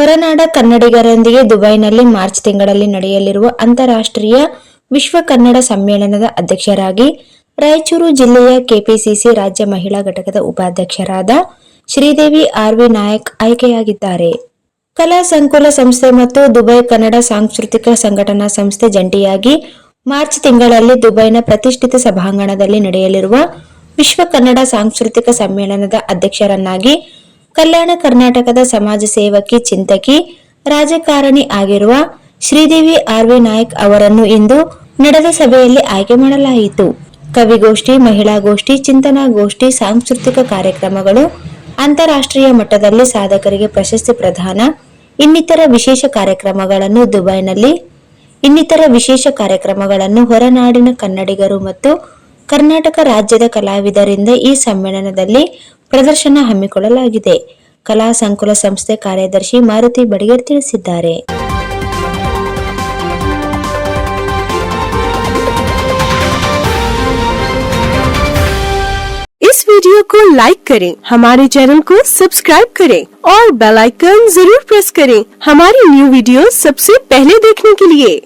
ಹೊರನಾಡ ಕನ್ನಡಿಗರೊಂದಿಗೆ ದುಬೈನಲ್ಲಿ ಮಾರ್ಚ್ ತಿಂಗಳಲ್ಲಿ ನಡೆಯಲಿರುವ ಅಂತಾರಾಷ್ಟ್ರೀಯ ವಿಶ್ವ ಕನ್ನಡ ಸಮ್ಮೇಳನದ ಅಧ್ಯಕ್ಷರಾಗಿ ರಾಯಚೂರು ಜಿಲ್ಲೆಯ ಕೆಪಿಸಿಸಿ ರಾಜ್ಯ ಮಹಿಳಾ ಘಟಕದ ಉಪಾಧ್ಯಕ್ಷರಾದ ಶ್ರೀದೇವಿ ಆರ್ ವಿ ನಾಯಕ್ ಆಯ್ಕೆಯಾಗಿದ್ದಾರೆ. ಕಲಾ ಸಂಕುಲ ಸಂಸ್ಥೆ ಮತ್ತು ದುಬೈ ಕನ್ನಡ ಸಾಂಸ್ಕೃತಿಕ ಸಂಘಟನಾ ಸಂಸ್ಥೆ ಜಂಟಿಯಾಗಿ ಮಾರ್ಚ್ ತಿಂಗಳಲ್ಲಿ ದುಬೈನ ಪ್ರತಿಷ್ಠಿತ ಸಭಾಂಗಣದಲ್ಲಿ ನಡೆಯಲಿರುವ ವಿಶ್ವ ಕನ್ನಡ ಸಾಂಸ್ಕೃತಿಕ ಸಮ್ಮೇಳನದ ಅಧ್ಯಕ್ಷರನ್ನಾಗಿ ಕಲ್ಯಾಣ ಕರ್ನಾಟಕದ ಸಮಾಜ ಸೇವಕಿ ಚಿಂತಕಿ, ರಾಜಕಾರಣಿ ಆಗಿರುವ ಶ್ರೀದೇವಿ ಆರ್ ವಿ ನಾಯಕ್ ಅವರನ್ನು ಇಂದು ನಡೆದ ಸಭೆಯಲ್ಲಿ ಆಯ್ಕೆ ಮಾಡಲಾಯಿತು. ಕವಿಗೋಷ್ಠಿ ಮಹಿಳಾಗೋಷ್ಠಿ ಚಿಂತನಾಗೋಷ್ಠಿ ಸಾಂಸ್ಕೃತಿಕ ಕಾರ್ಯಕ್ರಮಗಳು, ಅಂತಾರಾಷ್ಟ್ರೀಯ ಮಟ್ಟದಲ್ಲಿ ಸಾಧಕರಿಗೆ ಪ್ರಶಸ್ತಿ ಪ್ರದಾನ, ಇನ್ನಿತರ ವಿಶೇಷ ಕಾರ್ಯಕ್ರಮಗಳನ್ನು ದುಬೈನಲ್ಲಿ, ಇನ್ನಿತರ ವಿಶೇಷ ಕಾರ್ಯಕ್ರಮಗಳನ್ನು ಹೊರನಾಡಿನ ಕನ್ನಡಿಗರು ಮತ್ತು ಕರ್ನಾಟಕ ರಾಜ್ಯದ ಕಲಾವಿದರಿಂದ ಈ ಸಮ್ಮೇಳನದಲ್ಲಿ ಪ್ರದರ್ಶನ ಹಮ್ಮಿಕೊಳ್ಳಲಾಗಿದೆ. ಕಲಾ ಸಂಕುಲ ಸಂಸ್ಥೆ ಕಾರ್ಯದರ್ಶಿ ಮಾರುತಿ ಬಡಿಗೇರ್ ತಿಳಿಸಿದ್ದಾರೆ इस वीडियो को लाइक करें हमारे चैनल को सब्सक्राइब करें और बेल आइकन जरूर प्रेस करें हमारी न्यू वीडियो सबसे पहले देखने के लिए